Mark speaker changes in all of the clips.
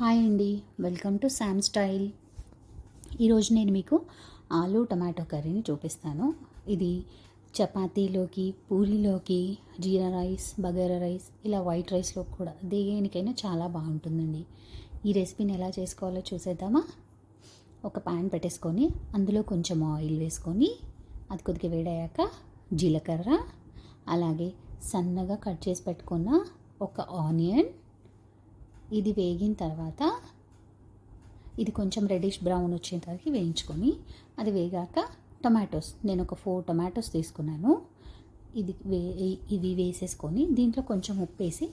Speaker 1: Hi అండి. Welcome to Sam style. ఈరోజు నేను మీకు ఆలు టమాటో కర్రీని చూపిస్తాను. ఇది చపాతీలోకి పూరీలోకి జీరా రైస్ బగారా రైస్ ఇలా వైట్ రైస్లో కూడా దేనికైనా చాలా బాగుంటుందండి. ఈ రెసిపీని ఎలా చేసుకోవాలో చూసేద్దామా? ఒక ప్యాన్ పెట్టేసుకొని అందులో కొంచెం ఆయిల్ వేసుకొని అది కొద్దిగా వేడయ్యాక జీలకర్ర అలాగే సన్నగా కట్ చేసి పెట్టుకున్న ఒక ఆనియన్ ఇది వేగిన తర్వాత ఇది కొంచెం రెడిష్ బ్రౌన్ వచ్చేసరికి వేయించుకొని అది వేగాక టొమాటోస్ నేను ఒక ఫోర్ టొమాటోస్ తీసుకున్నాను. ఇది వే ఇవి వేసేసుకొని దీంట్లో కొంచెం ఉప్పు వేసి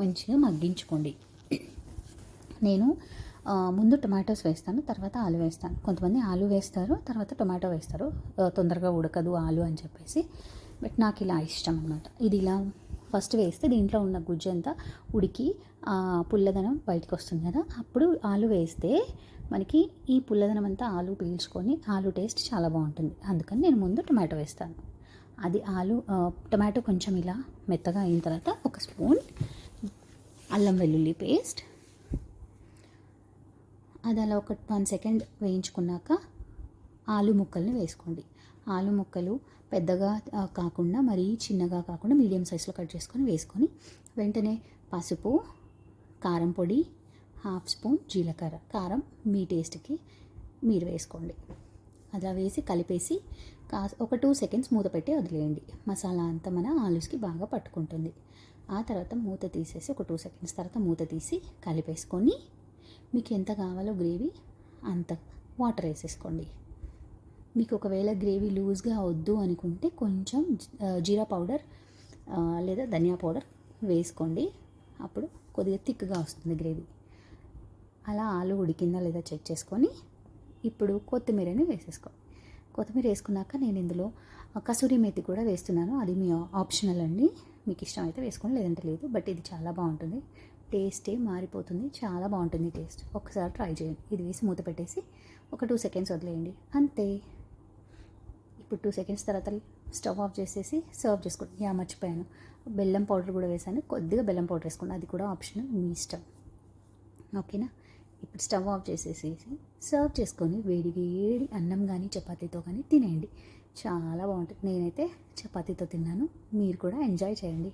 Speaker 1: మంచిగా మగ్గించుకోండి. నేను ముందు టొమాటోస్ వేస్తాను తర్వాత ఆలు వేస్తాను. కొంతమంది ఆలు వేస్తారు తర్వాత టొమాటో వేస్తారు. తొందరగా ఉడకదు ఆలు అని చెప్పేసి. బట్ నాకు ఇలా ఇష్టం అనమాట ఇది ఇలా ఫస్ట్ వేస్తే దీంట్లో ఉన్న గుజ్జు అంతా ఉడికి ఆ పుల్లదనం బయటకు వస్తుంది కదా. అప్పుడు ఆలు వేస్తే మనకి ఈ పుల్లదనం అంతా ఆలు పీల్చుకొని ఆలు టేస్ట్ చాలా బాగుంటుంది. అందుకని నేను ముందు టొమాటో వేస్తాను. అది ఆలు టొమాటో కొంచెం ఇలా మెత్తగా అయిన తర్వాత ఒక స్పూన్ అల్లం వెల్లుల్లి పేస్ట్. అది అలా ఒక వన్ సెకండ్ వేయించుకున్నాక ఆలు ముక్కల్ని వేసుకోండి. ఆలు ముక్కలు పెద్దగా కాకుండా మరీ చిన్నగా కాకుండా మీడియం సైజులో కట్ చేసుకొని వేసుకొని వెంటనే పసుపు కారం పొడి హాఫ్ స్పూన్ జీలకర్ర. కారం మీ టేస్ట్కి మీరు వేసుకోండి. అలా వేసి కలిపేసి కా ఒక టూ సెకండ్స్ మూత పెట్టి వదిలేయండి. మసాలా అంతా మన ఆలూస్కి బాగా పట్టుకుంటుంది. ఆ తర్వాత మూత తీసేసి ఒక టూ సెకండ్స్ తర్వాత మూత తీసి కలిపేసుకొని మీకు ఎంత కావాలో గ్రేవీ అంత వాటర్ వేసేసుకోండి. మీకు ఒకవేళ గ్రేవీ లూజ్గా వద్దు అనుకుంటే కొంచెం జీరా పౌడర్ లేదా ధనియా పౌడర్ వేసుకోండి. అప్పుడు కొద్దిగా థిక్గా వస్తుంది గ్రేవీ. అలా ఆలు ఉడికిందా లేదా చెక్ చేసుకొని ఇప్పుడు కొత్తిమీరని వేసేసుకోండి కొత్తిమీర వేసుకున్నాక నేను ఇందులో కసూరి మేతి కూడా వేస్తున్నాను. అది మీ ఆప్షనల్ అండి. మీకు ఇష్టం అయితే వేసుకోండి లేదంటే లేదు. బట్ ఇది చాలా బాగుంటుంది. టేస్టే మారిపోతుంది. చాలా బాగుంటుంది టేస్ట్. ఒకసారి ట్రై చేయండి. ఇది వేసి మూత పెట్టేసి ఒక టూ సెకండ్స్ వదిలేయండి. అంతే. ఇప్పుడు టూ సెకండ్స్ తర్వాత స్టవ్ ఆఫ్ చేసేసి సర్వ్ చేసుకోండి యా మర్చిపోయాను. బెల్లం పౌడర్ కూడా వేసాను. కొద్దిగా బెల్లం పౌడర్ వేసుకోండి అది కూడా ఆప్షన్ మీ ఇష్టం. ఓకేనా? ఇప్పుడు స్టవ్ ఆఫ్ చేసేసి సర్వ్ చేసుకొని వేడి వేడి అన్నం కానీ చపాతీతో కానీ తినేయండి. చాలా బాగుంటుంది. నేనైతే చపాతీతో తిన్నాను. మీరు కూడా ఎంజాయ్ చేయండి.